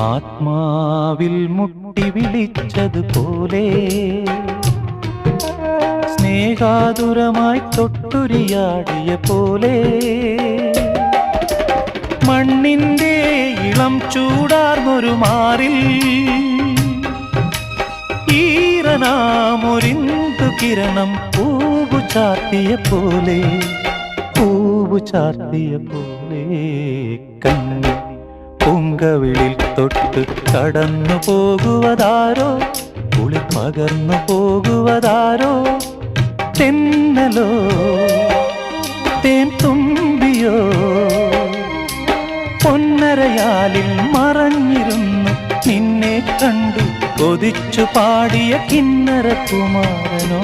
ആത്മാവിൽ മുട്ടി വിളിച്ചതുപോലെ സ്നേഹാതുരമായി തൊട്ടുരിയാടിയ പോലെ മണ്ണിന്റെ ഇളം ചൂടാർന്നൊരു മാറിൽ ഈറനാമൊരിന്തു കിരണം പൂവു ചാർത്തിയ പോലെ പൂവു ചാർത്തിയ പോലെ. പൂങ്കവിളിൽ തൊട്ട് കടന്നു പോകുവതാരോ? കുളി പകർന്നു പോകുവതാരോ? തെന്നലോ? തേൻ തുമ്പിയോ? പൊന്നരയാലിൽ മറഞ്ഞിരുന്നു നിന്നെ കണ്ടു. കൊതിച്ചു പാടിയ കിന്നര കുമാരനോ?